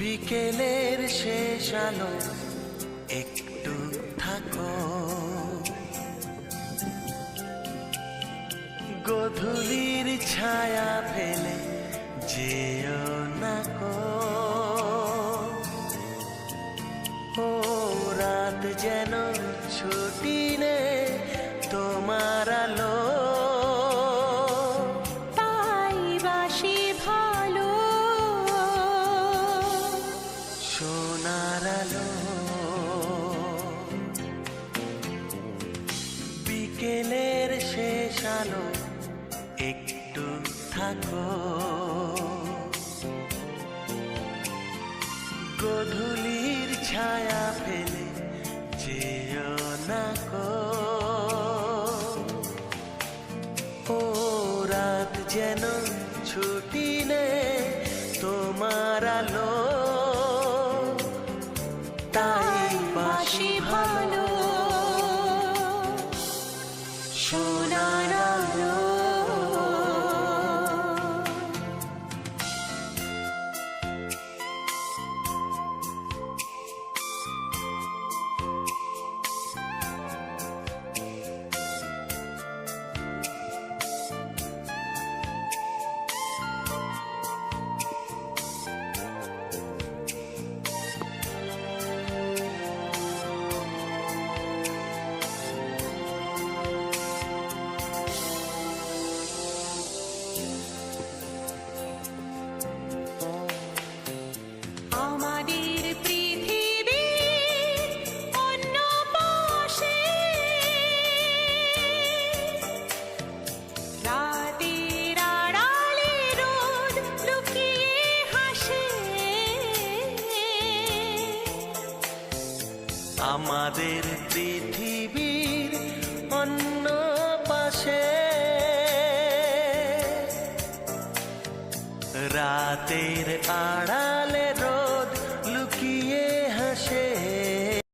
বিকেলের শেষ আলো একটু থাকো। গধূলির ছায়া ফেলে যেও না কো। ও রাত যেন ছুটি নে বিকেলের শেষ আলো, একটু থাকো। গধূলির ছায়া ফেলে যেও না কো। ও রাত যেন ছুটি নে তোমার আলো আমাদের পৃথিবীর অন্য পাশে। রাতের আড়া